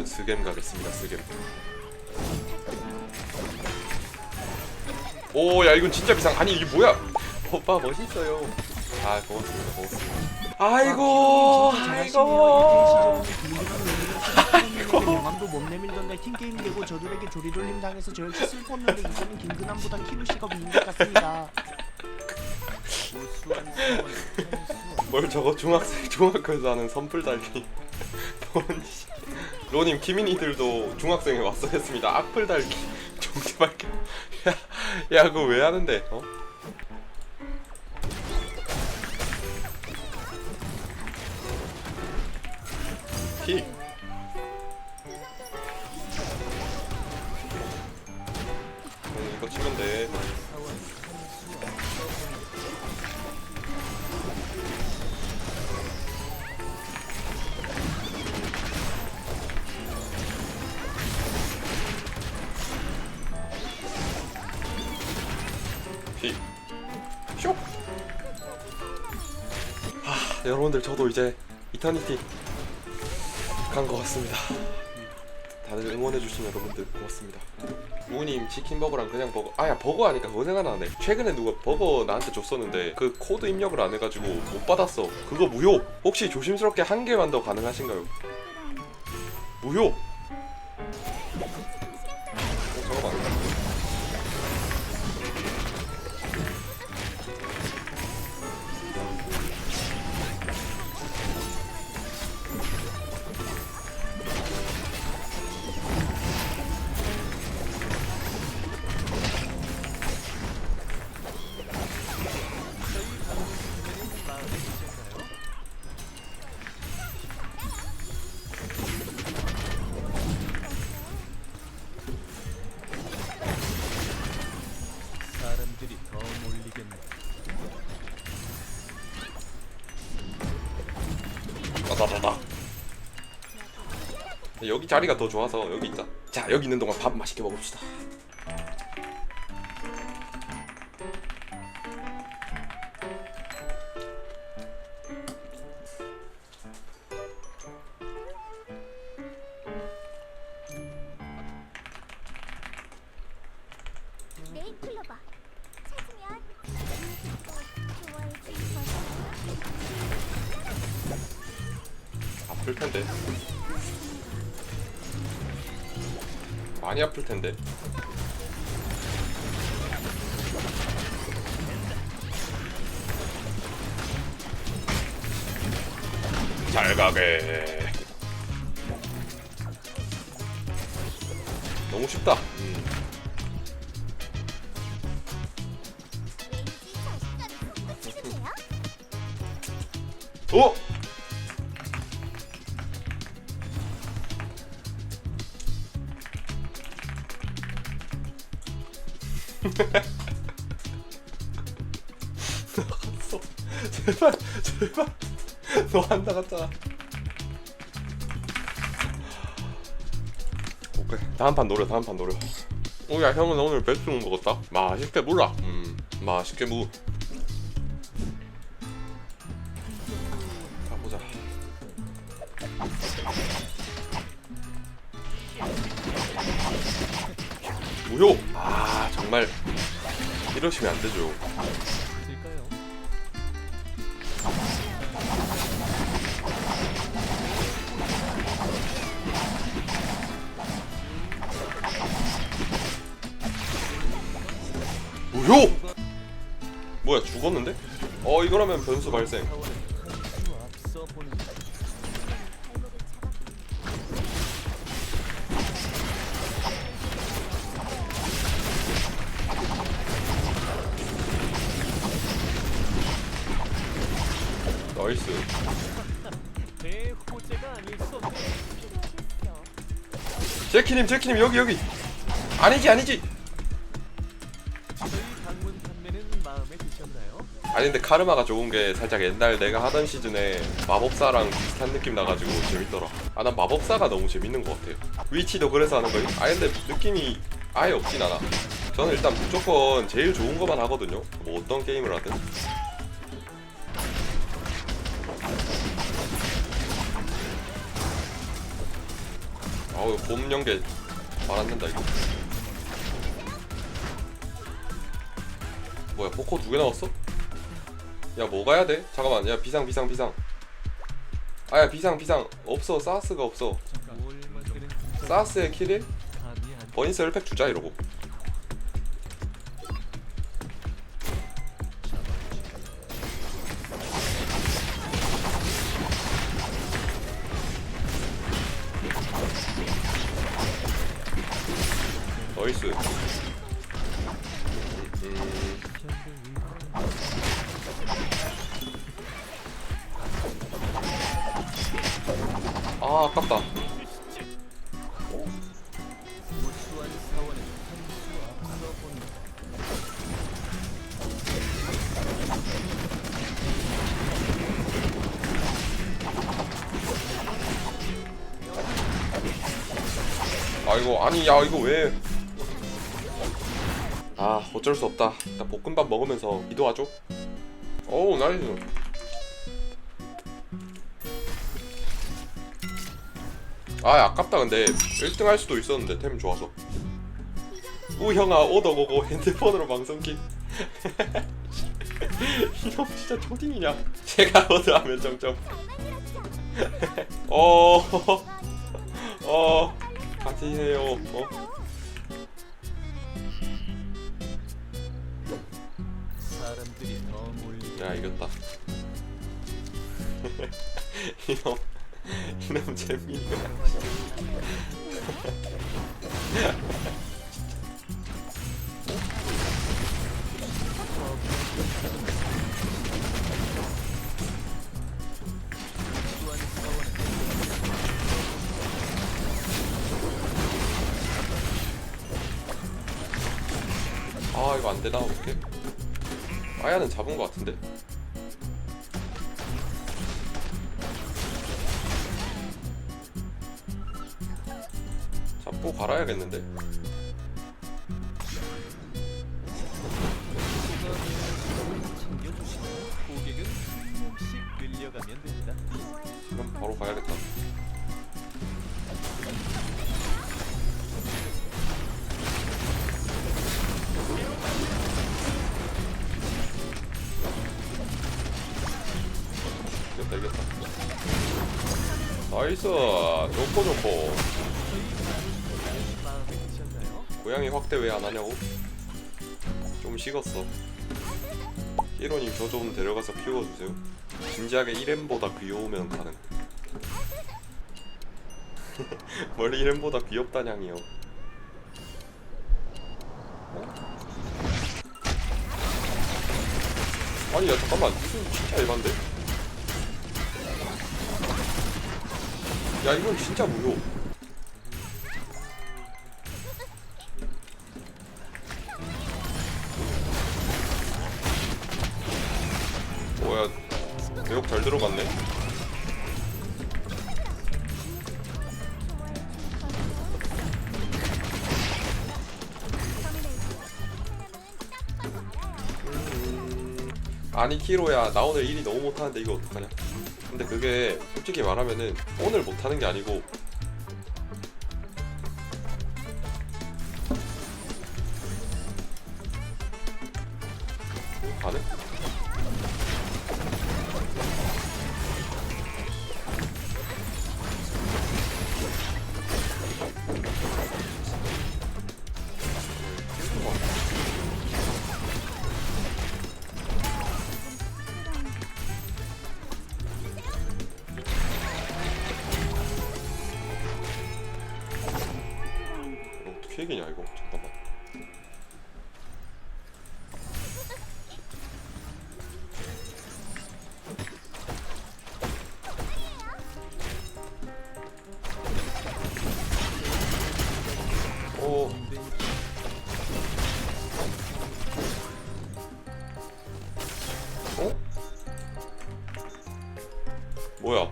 저는 스겜 가겠습니다 스겜. 오야 이건 진짜 비상. 아니 이게 뭐야? 오빠 멋있어요. 아 고맙습니다 고맙습니다. 아이고 아이고. 명함도 못 내밀던데 팀게임 되고 저들에게 조리돌림 당해서 저 역시 슬펐는데 이제는 김근함보다 키루시가 위인 것 같습니다. 뭘 저거 중학생 중학교에서 하는 선풀 달기 뭔 씨. 로님 키미니들도 중학생에 왔어 했습니다. 악플 달기. 정체 밝게 야 야 그거 왜 하는데 어? 피 하, 여러분들 저도 이제 이터니티 간 것 같습니다. 다들 응원해주신 여러분들 고맙습니다. 우님 치킨버거랑 그냥 버거 아야 버거 하니까 그거 생각나네 최근에 누가 버거 나한테 줬었는데 그 코드 입력을 안 해가지고 못 받았어 그거 무효 혹시 조심스럽게 한 개만 더 가능하신가요? 무효 여기 자리가 더 좋아서 여기 있자. 자 여기 있는 동안 밥 맛있게 먹읍시다. 네잎클로버. 찾으면 좋아해 주실 아플 텐데 많이 아플 텐데 잘 가게 너무 쉽다 음. 어? 나갔어. 제발, 제발. 너 안 나갔잖아. 오케이. 다음 판 노려, 다음 판 노려. 오야, 형은 오늘 백숙 먹었다? 맛있게 물라. 음, 맛있게 무. 이러시면 안 되죠. 될까요? 뭐야 죽었는데? 어 이거라면 변수 발생. 제키님 제키님 여기 여기. 아니지 아니지. 아니 근데 카르마가 좋은 게 살짝 옛날 내가 하던 시즌에 마법사랑 비슷한 느낌 나가지고 재밌더라. 아 난 마법사가 너무 재밌는 것 같아요. 위치도 그래서 하는 거예요? 아 근데 느낌이 아예 없진 않아. 저는 일단 무조건 제일 좋은 것만 하거든요. 뭐 어떤 게임을 하든. 어, 봄 연계 말안 된다 이거. 뭐야, 포코 두 개 나왔어? 야, 뭐 가야 돼? 잠깐만, 야, 비상, 비상, 비상. 아야, 비상, 비상. 없어, 사스가 없어. 사스의 킬일? 버니스 혈팩 주자 이러고. 아 아깝다. 아 이거 아니 야 이거 왜? 아 어쩔 수 없다. 일단 볶음밥 먹으면서 기도하죠. 어우 나이스. 아 아깝다 근데 1등 할 수도 있었는데 템 좋아서. 우 형아 오더고고 핸드폰으로 방송기. 이놈 진짜 초딩이냐? 제가 오더하면 점점. 어. 어. 같이 해요. 어? 더 몰리게 야 이겼다. 이놈 이놈 재민이가. 고수한 사원의 아 이거 안 되나 어떻게? 아야는 잡은 것 같은데. 갈아야겠는데. 명씩 늘려가면 된다. 그럼 바로 가야겠다. 이겼다 이겼다. 나이스 좋고 좋고 고양이 확대 왜 안 하냐고? 좀 식었어. 히로님 저 좀 데려가서 키워주세요. 진지하게 1M보다 귀여우면 가능. 뭘 1M보다 귀엽다냥이요. 어? 아니 야 잠깐만 이건 진짜 에반데? 야 이건 진짜 무효. 키로야 나 오늘 일이 너무 못하는데 이거 어떡하냐 근데 그게 솔직히 말하면은 오늘 못하는 게 아니고 가능? 뭐야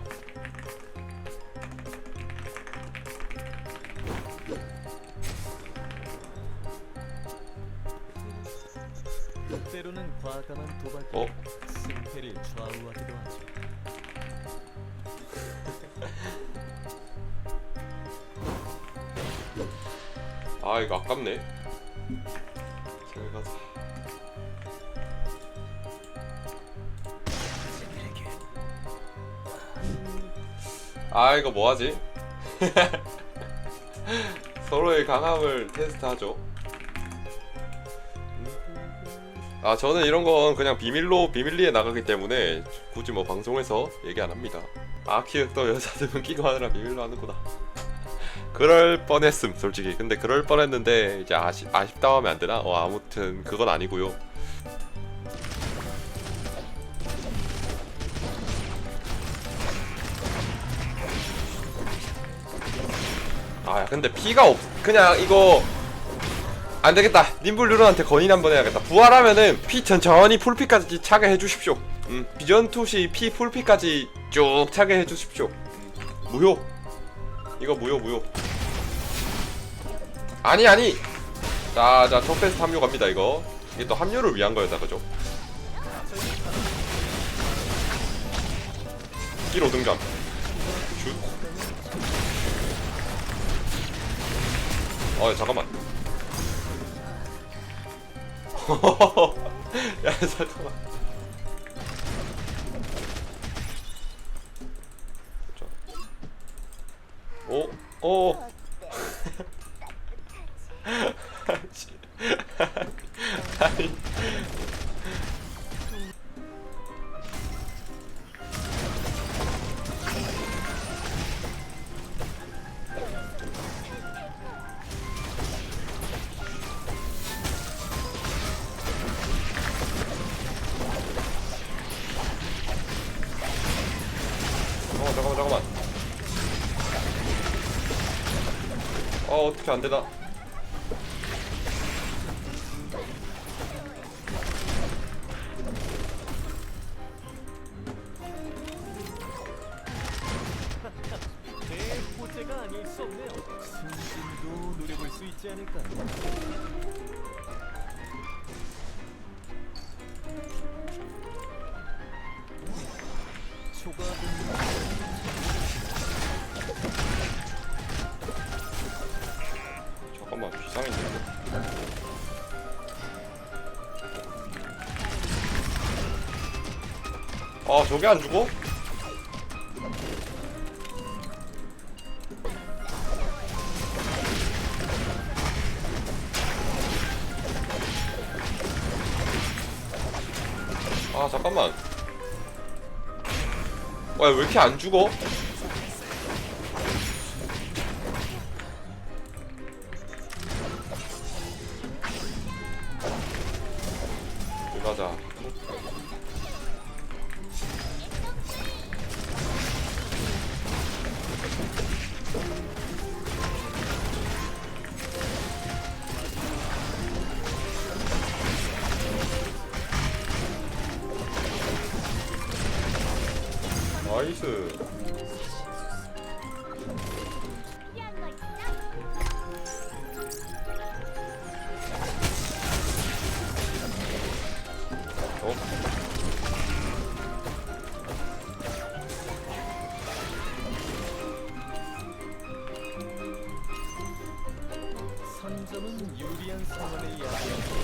때로는 과감한 도박이 어? 승패를 좌우하기도 하죠. 아 이거 아깝네 아 이거 뭐하지? 서로의 강함을 테스트하죠. 아 저는 이런 건 그냥 비밀로 비밀리에 나가기 때문에 굳이 뭐 방송에서 얘기 안 합니다. 아키에 또 여자들은 끼고 하느라 비밀로 하는구나. 그럴 뻔했음 솔직히. 근데 그럴 뻔했는데 이제 아시, 아쉽다 하면 안 되나? 어 아무튼 그건 아니고요 아 근데 피가 없 그냥 이거 안 되겠다. 님블루런한테 건의 한번 해야겠다. 부활하면은 피 천천히 풀피까지 차게 해주십시오. 음 비전투시 피 풀피까지 쭉 차게 해주십시오. 음, 무효. 이거 무효 무효. 아니 아니. 자자 톱페스트 합류 갑니다 이거. 이게 또 합류를 위한 거였다 그죠? 끼로 등장 어, 잠깐만. 야, 잠깐만. 자. 오, 오. 어, 어떻게 안 되나? 내 호재가 아닐 수 없네요. 승진도 노려볼 수 있지 않을까. 아, 저게 안 죽어? 아, 잠깐만. 와, 왜 이렇게 안 죽어? 점은 유리한 상황을 이야기합니다.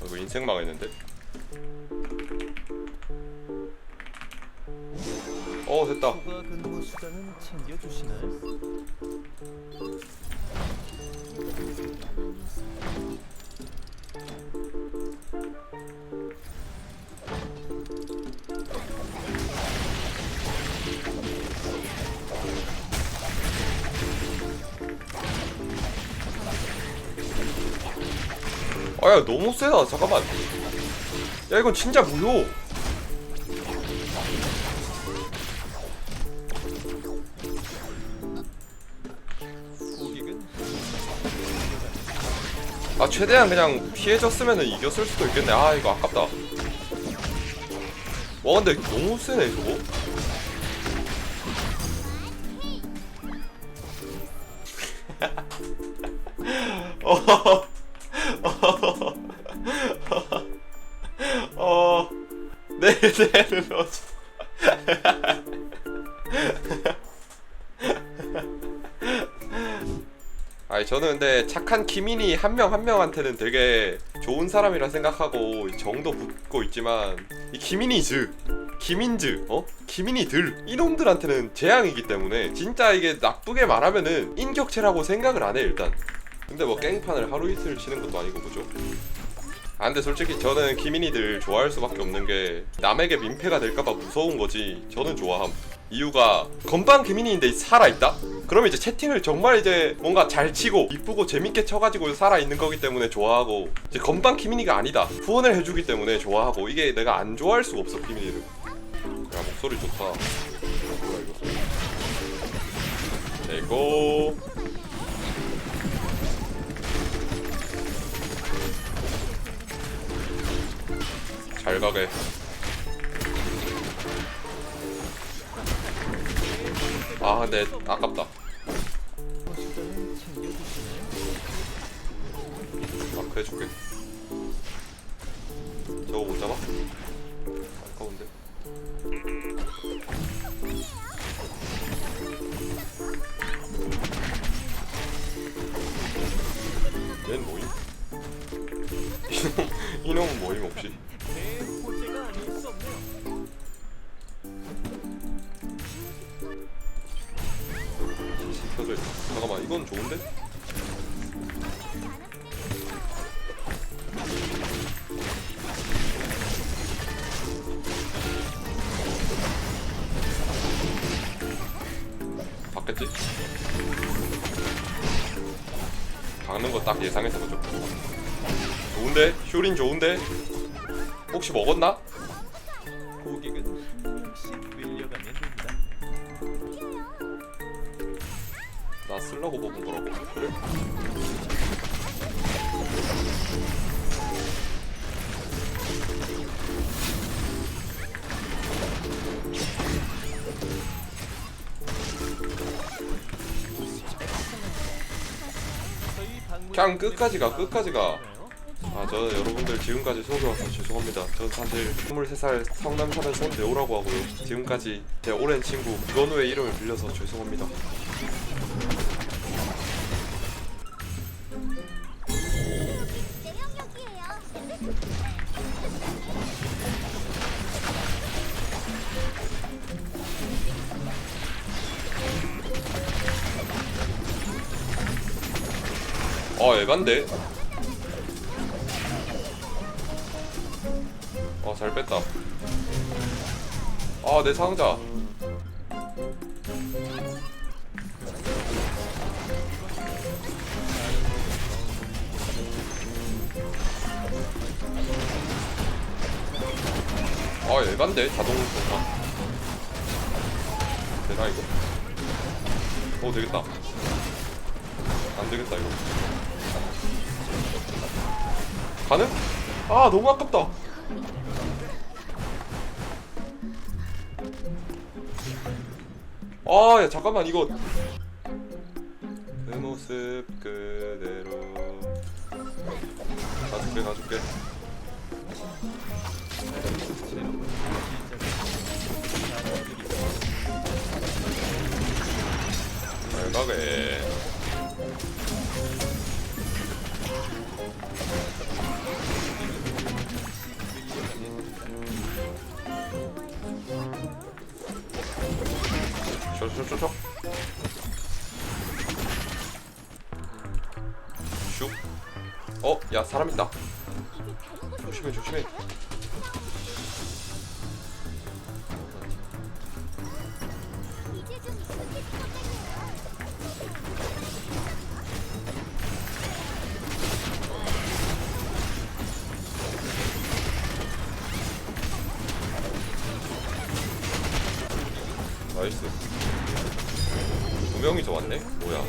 어, 이거 인생 망했는데? 어 됐다 초과 근무 수당은 챙겨주시나요? 아야 너무 세다. 잠깐만. 야 이건 진짜 무효. 아 최대한 그냥 피해졌으면 이겼을 수도 있겠네. 아 이거 아깝다. 와 근데 너무 세네 저거. 실 드는 넣어줘 아니 저는 근데 착한 키민이 한 명 한 명한테는 되게 좋은 사람이라 생각하고 정도 붙고 있지만 이 키민이즈 키민즈 어? 키민이들 이놈들한테는 재앙이기 때문에 진짜 이게 나쁘게 말하면은 인격체라고 생각을 안 해 일단. 근데 뭐 깽판을 하루 이틀 치는 것도 아니고 그죠 아 근데 솔직히 저는 키민이들 좋아할 수밖에 없는 게 남에게 민폐가 될까봐 무서운 거지. 저는 좋아함. 이유가 건방 키민이인데 살아있다? 그러면 이제 채팅을 정말 이제 뭔가 잘 치고 이쁘고 재밌게 쳐가지고 살아있는 거기 때문에 좋아하고 이제 건방 키민이가 아니다. 후원을 해주기 때문에 좋아하고 이게 내가 안 좋아할 수가 없어 키민이를. 야 목소리 좋다. 뭐야 이거? 되고 잘 가게 아 근데 아깝다? 마크 해줄게 좋은데? 쇼린 좋은데? 혹시 먹었나? 고객은 혹시 밀려가면 됩니다. 나 쓰려고 먹은 거라고 그래? 그냥 끝까지 가, 끝까지 가. 아, 저 여러분들 지금까지 속여와서 죄송합니다. 전 사실 23살 성남 사는 손대호라고 하고요. 지금까지 제 오랜 친구 이건우의 이름을 빌려서 죄송합니다. 아, 에반데? 아, 잘 뺐다. 아, 내 상자. 아, 에반데? 자동 동사. 되나, 이거? 오, 되겠다. 안 되겠다, 이거. 가능? 아 너무 아깝다. 아 야, 잠깐만 이거. 그 모습 그대로. 가줄게 가줄게. 잘 가게 ሾ쇼쇼쇼 슉 어? 야 사람 있다 조심해 조심해. 나이스 두 명이서 왔네? 뭐야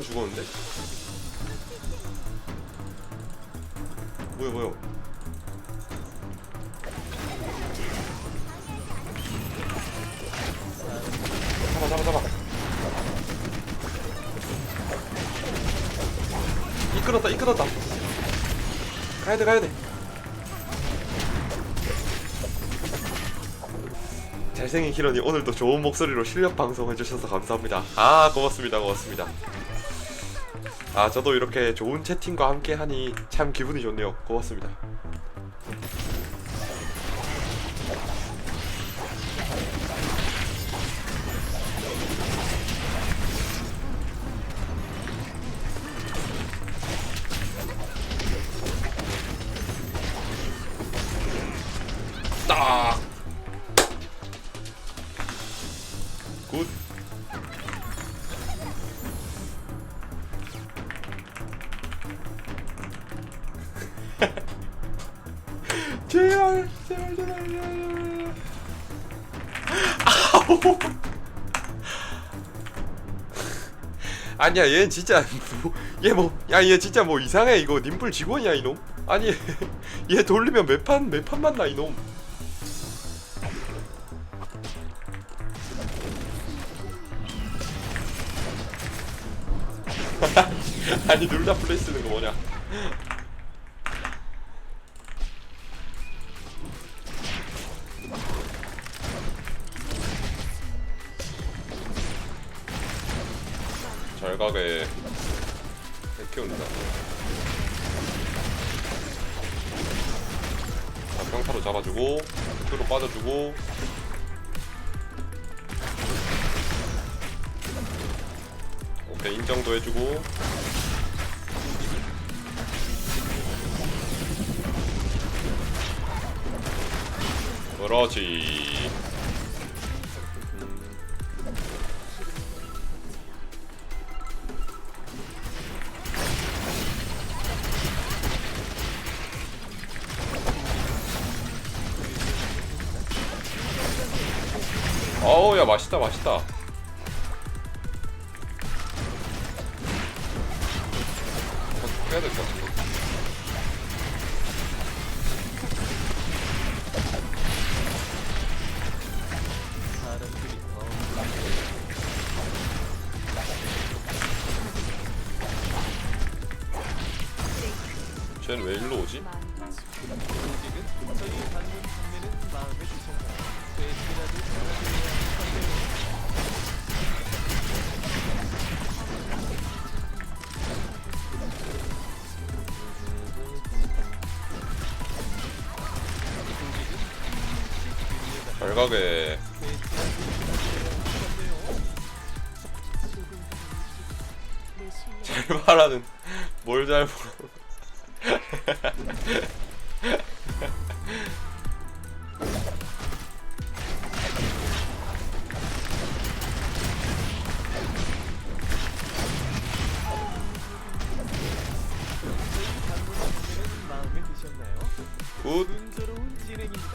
방금 죽었는데? 뭐야 뭐야? 잡아 잡아 잡아. 이끌었다 이끌었다. 가야돼 가야돼. 잘생긴 키런이 오늘도 좋은 목소리로 실력 방송 해주셔서 감사합니다. 아 고맙습니다 고맙습니다 아 저도 이렇게 좋은 채팅과 함께 하니 참 기분이 좋네요. 고맙습니다. 딱! 굿. 아니야 얘는 진짜 얘 뭐 야 얘 진짜 뭐 이상해 이거. 님플 직원이야 이놈. 아니 얘 돌리면 매판 매판 만 나 이놈. 아니 둘 다 플레이 쓰는 거 뭐냐 잘 가게 키운다. 자 평타로 잡아주고 흑으로 빠져주고. 오케이 인정도 해주고. 그렇지 맛있다 맛있다. 해야 될 것 같은데 마음에 드셨나요? 굿! 순조로운 진행입니다.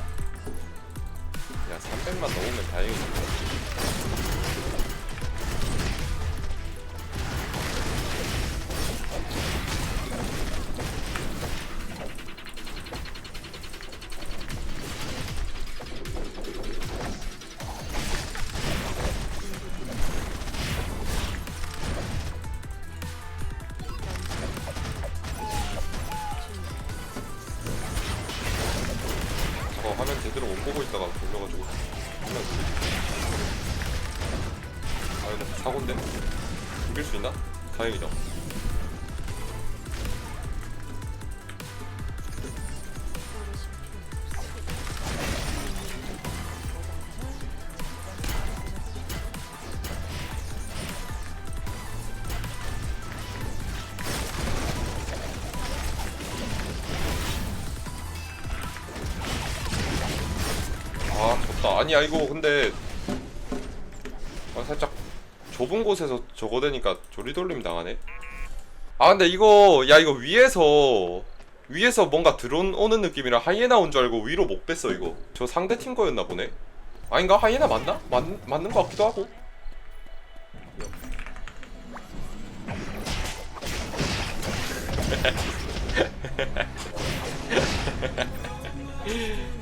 야 300만 넘으면 다행이다 저거 화면 제대로 못 보고 있다가 돌려가지고 화면 아 이거 사고인데? 이길 수 있나? 다행이다 아 아니야 이거 근데 아, 살짝 좁은 곳에서 저거 되니까 조리돌림 당하네. 아 근데 이거 야 이거 위에서 위에서 뭔가 드론 오는 느낌이라 하이에나 온 줄 알고 위로 못 뺐어 이거. 저 상대 팀 거였나 보네. 아닌가? 하이에나 맞나? 맞, 맞는 거 같기도 하고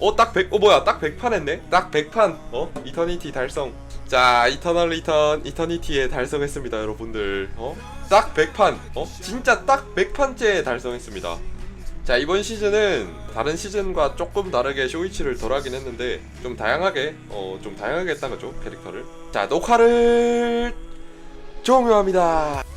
어, 딱 100, 어, 뭐야, 딱 100판 했네? 딱 100판, 어? 이터니티 달성. 자, 이터널 리턴, 이터니티에 달성했습니다, 여러분들. 어? 딱 100판, 어? 진짜 딱 100판째 달성했습니다. 자, 이번 시즌은 다른 시즌과 조금 다르게 쇼이치를 덜 하긴 했는데, 좀 다양하게, 어, 좀 다양하게 했다, 그죠? 캐릭터를. 자, 녹화를 종료합니다.